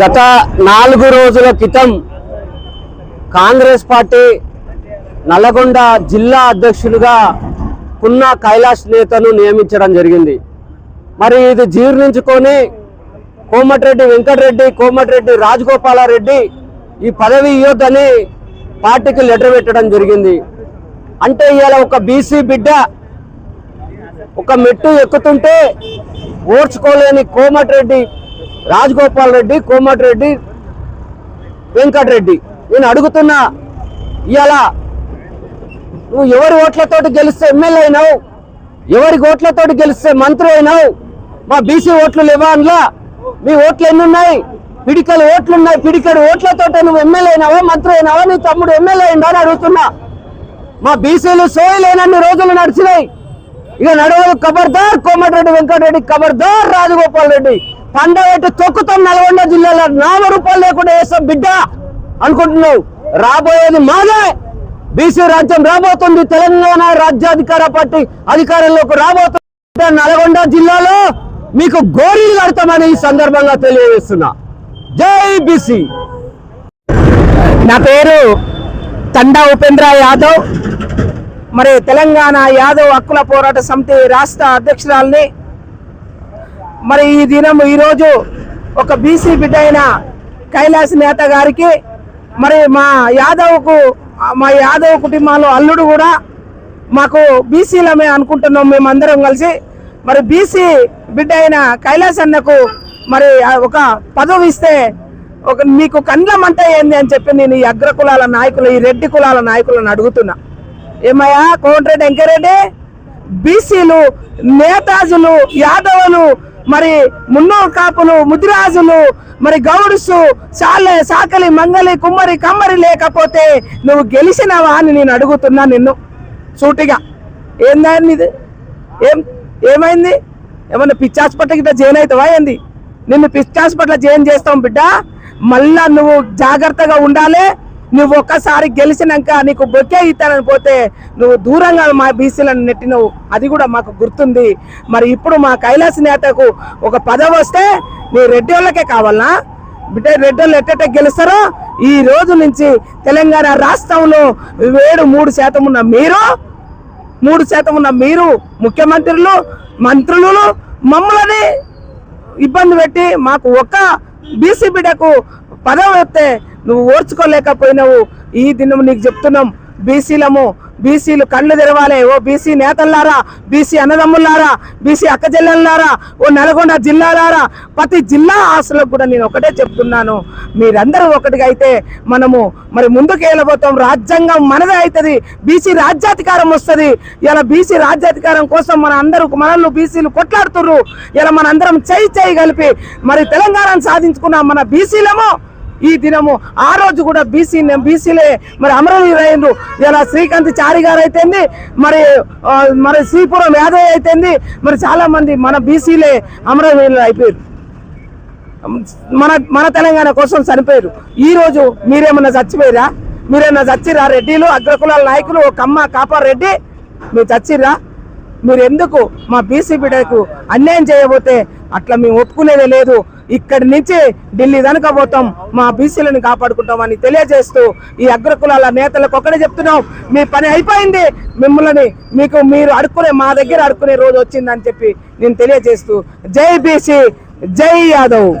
గత నాలుగు రోజుల క్రితం కాంగ్రెస్ పార్టీ నల్లగొండ జిల్లా అధ్యక్షులుగా పున్నా కైలాష్ నేతను నియమించడం జరిగింది. మరి ఇది జీర్ణించుకొని కోమటిరెడ్డి వెంకటరెడ్డి కోమటిరెడ్డి రాజగోపాలారెడ్డి ఈ పదవి ఇవ్వద్దని పార్టీకి లెటర్ పెట్టడం జరిగింది. అంటే ఇవాళ ఒక బీసీ బిడ్డ ఒక మెట్టు ఎక్కుతుంటే ఓర్చుకోలేని కోమటిరెడ్డి రాజగోపాల్ రెడ్డి కోమటిరెడ్డి వెంకటరెడ్డి నేను అడుగుతున్నా ఇవాళ నువ్వు ఎవరి ఓట్లతోటి గెలిస్తే ఎమ్మెల్యే అయినావు? ఎవరి ఓట్లతోటి గెలిస్తే మంత్రి అయినావు? మా బీసీ ఓట్లు లేవా మీ ఓట్లు ఎన్ని ఉన్నాయి పిడికలు ఓట్లున్నాయి. పిడికడు ఓట్లతోటి నువ్వు ఎమ్మెల్యే అయినావా? మంత్రి అయినావా? నీ తమ్ముడు ఎమ్మెల్యే అయిందా అని అడుగుతున్నా. మా బీసీలు సోయలేనన్ని రోజులు నడిచినాయి. ఇక నడవదు కబర్దార్ కోమటిరెడ్డి వెంకటరెడ్డి కబర్దార్ రాజగోపాల్ రెడ్డి. పండగట్టి తొక్కుతాం నల్గొండ జిల్లాలో నాలుగు రూపాయలు లేకుండా వేస్తాం బిడ్డ అనుకుంటున్నావు. రాబోయేది మాదే. బీసీ రాజ్యం రాబోతుంది. తెలంగాణ రాజ్యాధికార పార్టీ అధికారంలోకి రాబోతుంది. నల్గొండ జిల్లాలో మీకు గోరీలు కడతామని ఈ సందర్భంగా తెలియజేస్తున్నా. జై బీసీ. నా పేరు తండా ఉపేంద్ర యాదవ్. మరి తెలంగాణ యాదవ్ హక్కుల పోరాట సమితి రాష్ట్ర అధ్యక్షురాలని మరి ఈ దినం ఈరోజు ఒక బీసీ బిడ్డ అయిన కైలాస్ నేత గారికి మరి మా యాదవ్కు మా యాదవ్ కుటుంబాలు అల్లుడు కూడా మాకు బీసీలమే అనుకుంటున్నాం మేమందరం కలిసి. మరి బీసీ బిడ్డ అయిన కైలాస్ అన్నకు మరి ఒక పదవి ఇస్తే ఒక మీకు కండ్ల ఏంది అని చెప్పి నేను ఈ అగ్ర కులాల నాయకులు ఈ రెడ్డి కులాల నాయకులను అడుగుతున్నా. ఏమయ్యా కోమటిరెడ్డి వెంకరెడ్డి బీసీలు నేతాజులు యాదవులు మరి మున్నూరు కాపులు ముదిరాజులు మరి గౌడుసు చాలే సాకలి మంగలి కుమ్మరి కమ్మరి లేకపోతే నువ్వు గెలిచినవా అని నేను అడుగుతున్నా నిన్ను. సూటిగా. ఏందాన్ని ఇది ఏం ఏమైంది? ఏమన్నా పిచ్చి హాస్పిటల్ గిట్ట జైన్ అవుతావా ఏంది? నిన్ను పిచ్చి హాస్పిటల్ జైన్ చేస్తాం బిడ్డ. మళ్ళా నువ్వు జాగ్రత్తగా ఉండాలి. నువ్వు ఒక్కసారి గెలిచినాక నీకు బొక్కే ఇస్తానని పోతే నువ్వు దూరంగా మా బీసీలను నెట్టినవు. అది కూడా మాకు గుర్తుంది. మరి ఇప్పుడు మా కైలాస నేతకు ఒక పదవి వస్తే నీ రెడ్డి వాళ్ళకే కావాలనా బిడ్డ రెడ్డి వాళ్ళు ఎట్టెట్ట గెలుస్తారో ఈ రోజు నుంచి తెలంగాణ రాష్ట్రంలో ఏడు మూడు శాతం ఉన్న మీరు మూడు శాతం ఉన్న మీరు ముఖ్యమంత్రులు మంత్రులు మమ్మల్ని ఇబ్బంది పెట్టి మాకు ఒక్క బీసీ బిడ్డకు పదవి వస్తే నువ్వు ఓర్చుకోలేకపోయినావు. ఈ దినం నీకు చెప్తున్నాం. బీసీలము బీసీలు కళ్ళు తెరవాలి. ఓ బీసీ నేతల్లారా బీసీ అన్నదమ్ములారా బీసీ అక్కచెల్లెల్లారా ఓ నల్గొండ జిల్లాలారా ప్రతి జిల్లా ఆశలకు కూడా నేను ఒకటే చెప్తున్నాను. మీరందరూ ఒకటిగా అయితే మనము మరి ముందుకు వెళ్ళబోతాం. రాజ్యాంగం మనదే అవుతుంది బీసీ రాజ్యాధికారం వస్తుంది. ఇలా బీసీ రాజ్యాధికారం కోసం మన అందరూ మనల్ని బీసీలు కొట్లాడుతుర్రు. ఇలా మనందరం చేయి చేయి కలిపి మరి తెలంగాణను సాధించుకున్న మన బీసీలము ఈ దినము ఆ రోజు కూడా బీసీ బీసీలే మరి అమరవీరు అయిండ్రు ఇలా శ్రీకాంత్ చారి గారు అయితేంది మరి మరి శ్రీపురం యాదవ్ అయితేంది మరి చాలా మంది మన బీసీలే అమరవీరులు అయిపోయారు మన మన తెలంగాణ కోసం చనిపోయారు ఈ రోజు మీరేమన్నా చచ్చిపోయారా? మీరేమన్నా చచ్చిరా రెడ్డిలు అగ్రకులాల నాయకులు కమ్మ కాపా రెడ్డి మీరు చచ్చిరా మీరు ఎందుకు మా బీసీ బిడ్డకు అన్యాయం చేయబోతే అట్లా మేము ఒప్పుకునేదే లేదు. ఇక్కడి నుంచి ఢిల్లీ దనక పోతాం. మా బీసీలను కాపాడుకుంటామని తెలియజేస్తూ ఈ అగ్రకులాల నేతలకు ఒకటే చెప్తున్నాం. మీ పని అయిపోయింది. మిమ్మల్ని మీకు మీరు అడుక్కునే మా దగ్గర అడుక్కునే రోజు వచ్చిందని చెప్పి నేను తెలియజేస్తూ జై బీసీ జై యాదవ్.